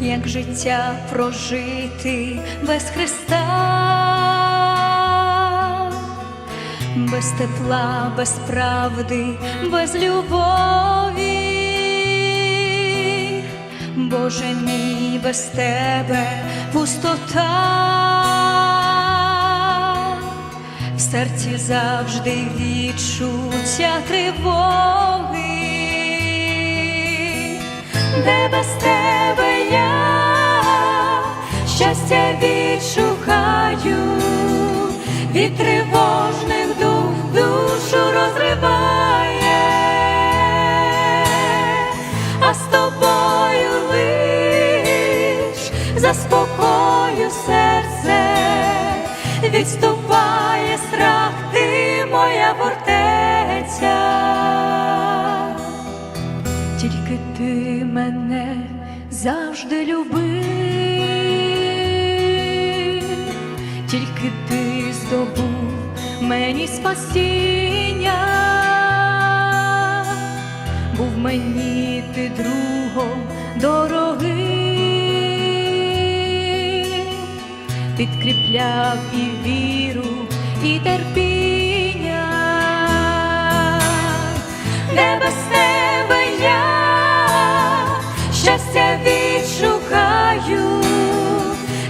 як життя прожити без Христа, без тепла, без правди, без любові, Боже мій, без тебе пустота. В серці завжди відчуття тривоги, де без тебе я? Щастя відшукаю, від тривожних дух душу розриває, а з тобою лиш заспокою серце, відступає мене завжди любив, тільки ти здобув мені спасіння, був мені ти другом дорогий, підкріпляв і віру, і терпіння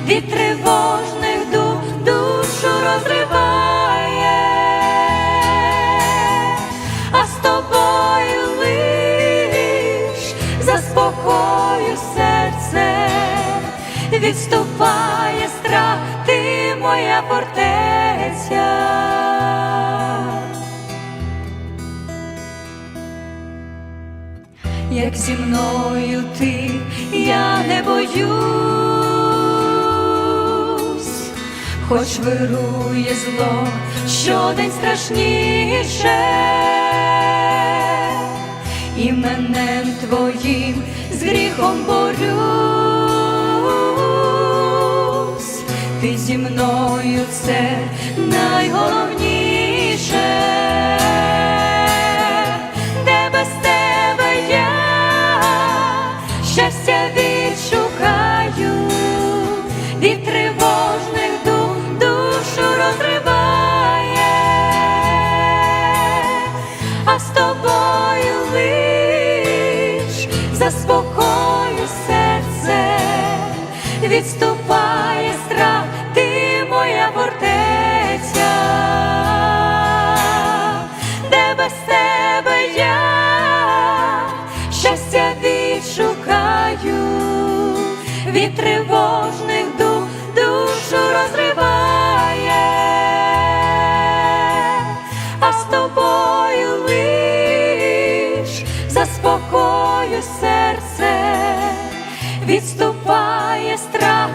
від тривожних дух душу розриває, а з тобою лиш заспокою серце, відступає страх, ти моя фортеця. як зі мною ти, я не боюсь, хоч вирує зло, щодень страшніше, іменем твоїм з гріхом борюсь, ти зі мною це найголовніше. Де без тебе я щастя відшукаю, від відступає страх, ти моя фортеця. Де без тебе я щастя відшукаю, від тривожних дух душу розриває, а з тобою лиш заспокою відступає страх.